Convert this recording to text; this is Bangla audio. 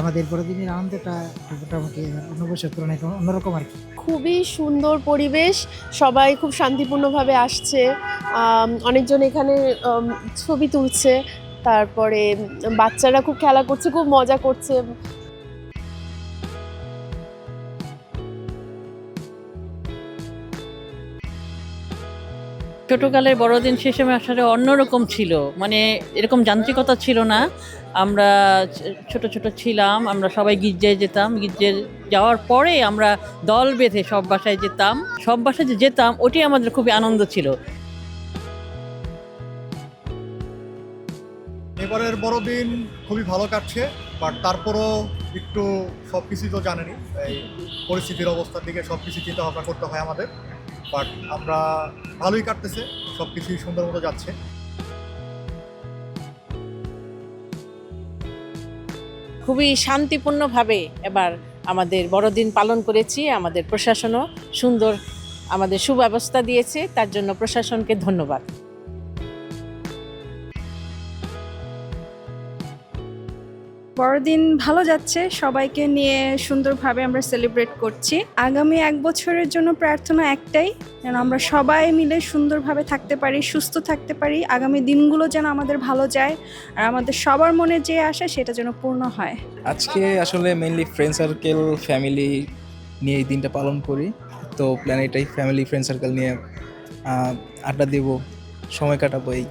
আমাদের বড়দিনের আনন্দটা মোটামুটি অন্য বছর তুলনায় অন্যরকম আর কি। খুবই সুন্দর পরিবেশ, সবাই খুব শান্তিপূর্ণভাবে আসছে। অনেকজন এখানে ছবি তুলছে, তারপরে বাচ্চারা খুব খেলা করছে, খুব মজা করছে। ছোটকালের বড়দিন সে সময় আসলে অন্যরকম ছিল। মানে এরকম যান্ত্রিকতা ছিল না। আমরা ছোট ছোট ছিলাম, আমরা সবাই গির্জায় যেতাম। গির্জায় যাওয়ার পরে আমরা দল বেঁধে সব বাসায় যেতাম। সব বাসায় যে যেতাম, ওটি আমাদের খুবই আনন্দ ছিল। এবারের বড়দিন খুবই ভালো কাটছে, বাট তারপরও একটু সব কিছুই তো জানেনি এই পরিস্থিতির অবস্থার দিকে সব কিছু চিন্তা ভাবনা করতে হয় আমাদের। বাট আমরা ভালোই কাটতেছে সব কিছুই সুন্দর মতো যাচ্ছে। খুবই শান্তিপূর্ণভাবে এবার আমাদের বড়দিন পালন করেছি, আমাদের প্রশাসনও সুন্দর আমাদের সুব্যবস্থা দিয়েছে, তার জন্য প্রশাসনকে ধন্যবাদ। বড়দিন ভালো যাচ্ছে, সবাইকে নিয়ে সুন্দরভাবে আমরা সেলিব্রেট করছি। আগামী এক বছরের জন্য প্রার্থনা একটাই, যেন আমরা সবাই মিলে সুন্দরভাবে থাকতে পারি, সুস্থ থাকতে পারি, আগামী দিনগুলো যেন আমাদের ভালো যায়, আর আমাদের সবার মনে যে আসে সেটা যেন পূর্ণ হয়। আজকে আসলে মেনলি ফ্রেন্ড সার্কেল ফ্যামিলি নিয়ে এই দিনটা পালন করি। তো প্ল্যান এটাই ফ্যামিলি ফ্রেন্ড সার্কেল নিয়ে আড্ডা দেব, সময় কাটাবো এই